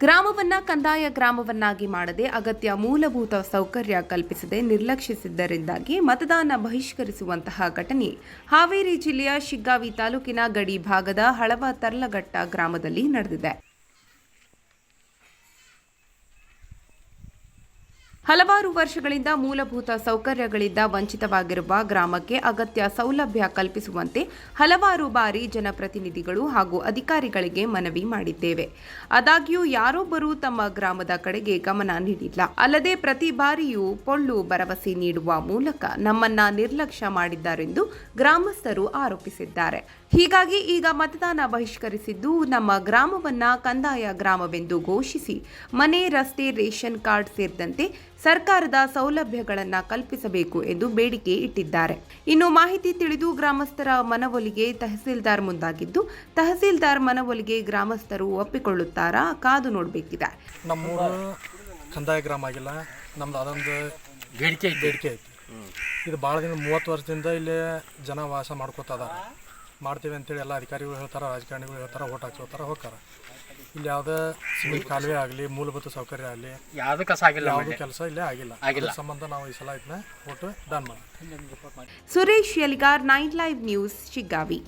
ಗ್ರಾಮವನ್ನ ಕಂದಾಯ ಗ್ರಾಮವನ್ನಾಗಿ ಮಾಡದೆ ಅಗತ್ಯ ಮೂಲಭೂತ ಸೌಕರ್ಯ ಕಲ್ಪಿಸದೆ ನಿರ್ಲಕ್ಷಿಸಿದ್ದರಿಂದಾಗಿ ಮತದಾನ ಬಹಿಷ್ಕರಿಸುವಂತಹ ಘಟನೆ. ಹಾವೇರಿ ಜಿಲ್ಲೆಯ ಶಿಗ್ಗಾವಿ ತಾಲೂಕಿನ ಗಡಿ ಭಾಗದ ಹಳವ ತರ್ಲಘಟ್ಟ ಗ್ರಾಮದಲ್ಲಿ ನಡೆದಿದೆ. ಹಲವಾರು ವರ್ಷಗಳಿಂದ ಮೂಲಭೂತ ಸೌಕರ್ಯಗಳಿಂದ ವಂಚಿತವಾಗಿರುವ ಗ್ರಾಮಕ್ಕೆ ಅಗತ್ಯ ಸೌಲಭ್ಯ ಕಲ್ಪಿಸುವಂತೆ ಹಲವಾರು ಬಾರಿ ಜನಪ್ರತಿನಿಧಿಗಳು ಹಾಗೂ ಅಧಿಕಾರಿಗಳಿಗೆ ಮನವಿ ಮಾಡಿದ್ದೇವೆ. ಆದಾಗ್ಯೂ ಯಾರೊಬ್ಬರು ತಮ್ಮ ಗ್ರಾಮದ ಕಡೆಗೆ ಗಮನ ನೀಡಿಲ್ಲ. ಅಲ್ಲದೆ ಪ್ರತಿ ಬಾರಿಯೂ ಪೊಳ್ಳು ಭರವಸೆ ನೀಡುವ ಮೂಲಕ ನಮ್ಮನ್ನ ನಿರ್ಲಕ್ಷ್ಯ ಮಾಡಿದ್ದಾರೆಂದು ಗ್ರಾಮಸ್ಥರು ಆರೋಪಿಸಿದ್ದಾರೆ. ಹೀಗಾಗಿ ಈಗ ಮತದಾನ ಬಹಿಷ್ಕರಿಸಿದ್ದು ನಮ್ಮ ಗ್ರಾಮವನ್ನ ಕಂದಾಯ ಗ್ರಾಮವೆಂದು ಘೋಷಿಸಿ ಮನೆ, ರಸ್ತೆ, ರೇಷನ್ ಕಾರ್ಡ್ ಸೇರಿದಂತೆ ಸರ್ಕಾರದ ಸೌಲಭ್ಯಗಳನ್ನು ಕಲ್ಪಿಸಬೇಕು ಎಂದು ಬೇಡಿಕೆ ಇಟ್ಟಿದ್ದಾರೆ. ಇನ್ನು ಮಾಹಿತಿ ತಿಳಿದು ಗ್ರಾಮಸ್ಥರ ಮನವೊಲಿಗೆ ತಹಸೀಲ್ದಾರ್ ಮುಂದಾಗಿದ್ದು ತಹಸೀಲ್ದಾರ್ ಮನವೊಲಿಗೆ ಗ್ರಾಮಸ್ಥರು ಒಪ್ಪಿಕೊಳ್ಳುತ್ತಾರಾ? ಕಾದು ನೋಡಬೇಕಿದೆ. ನಮ್ಮೂರು ಕಂದಾಯ ಗ್ರಾಮ ಆಗಿಲ್ಲ. ನಮ್ದು ಅದೊಂದು ಬೇಡಿಕೆ ಬೇಡಿಕೆ ಐತಿ ಇದು ಭಾಳ ದಿನ ಮೂವತ್ತು ವರ್ಷದಿಂದ ಇಲ್ಲಿ ಜನ ವಾಸ ಮಾಡ್ಕೋತಾ ಅದಾರ ಮಾಡ್ತೀವಿ ಅಂತೇಳಿ ಎಲ್ಲ ಅಧಿಕಾರಿಗಳು ಹೇಳ್ತಾರೆ ರಾಜಕಾರಣಿಗಳು ಹೇಳ್ತಾರೆ ಓಟ್ ಹಾಕ್ಸೋತಾರೆ ಹೋಗ್ತಾರೆ. ಇಲ್ಲಿ ಯಾವುದೇ ಸಿಮೆಂಟ್ ಕಾಲುವೆ ಆಗಲಿ ಮೂಲಭೂತ ಸೌಕರ್ಯ ಆಗಲಿ ಯಾವ್ದು ಕಸ ಆಗಿಲ್ಲ ಯಾವುದೇ ಕೆಲಸ ಇಲ್ಲೇ ಆಗಿಲ್ಲ. ಆಗಿಲ್ಲ. ಸಂಬಂಧ ನಾವು ಈ ಸಲ ಇದನ್ನ ಓಟು ಡನ್ ಮಾಡಿ Suresh Yaligar nine live news Shiggavi.